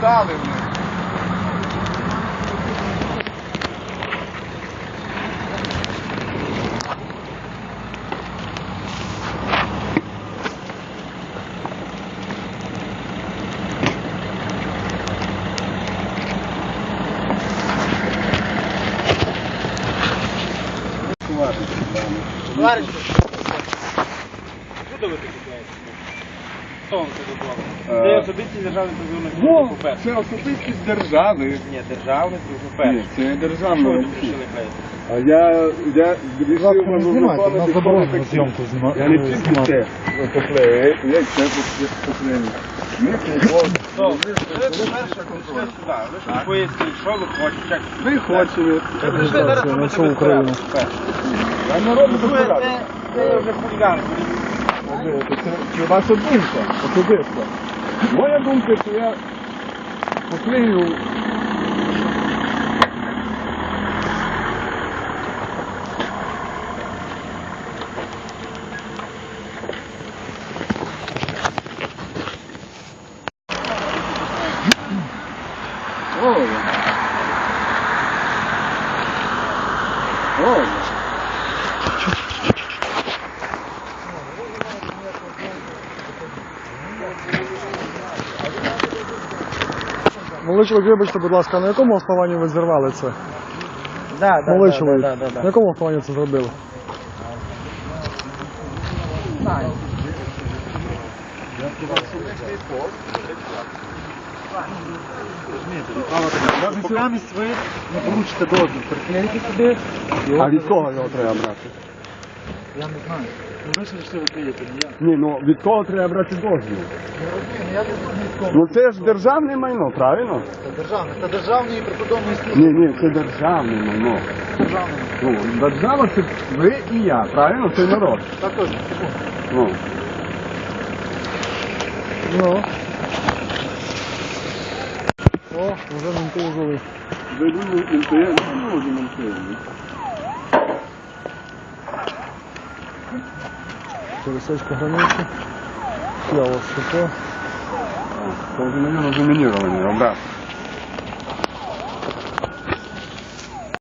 вкрали в них. Куди ви такі Хто вам це? Це особистість державної дозвільної Во, це особистість держави. Ні, державний служби, Ні, це Що ви державна. А я, я рішив не знімайте, виконати нас такі. Я не е, тільки це поклею, я й це поклею. Ми ви. Ви щось поясніть, що ви хочете. Ми хочемо. Ви прийшли зараз робити Україну. Я не роблю це вже хуліганство. Це, це ваша думка, особиста. Моя думка, що я поклею Ой. Ой. Молодий чоловік, вибачте, будь ласка, на якому основанні ви зірвали це? Да, да, Молодий да, чоловік, да, да, да. на якому основанні це зробили? Покамість ви не получите дозвіл. Приклеїте сюди. А від кого його треба брати? Я не знаю. Ну ви ж вирішили клеїти, не я. Ні, ну від кого треба брати дозвіл? Ну це ж державне майно, правильно? Це державне, це державної прикордонної служби. Ні, ні, це державне майно. Державне. Ну, держава це ви і я, правильно? Це народ. Так точно. Ну. Ну. О, вже узяли. Ви думаєте, інтерес не може монтувати. Пересечка границі. Це вже, мабуть, замініровані, образ.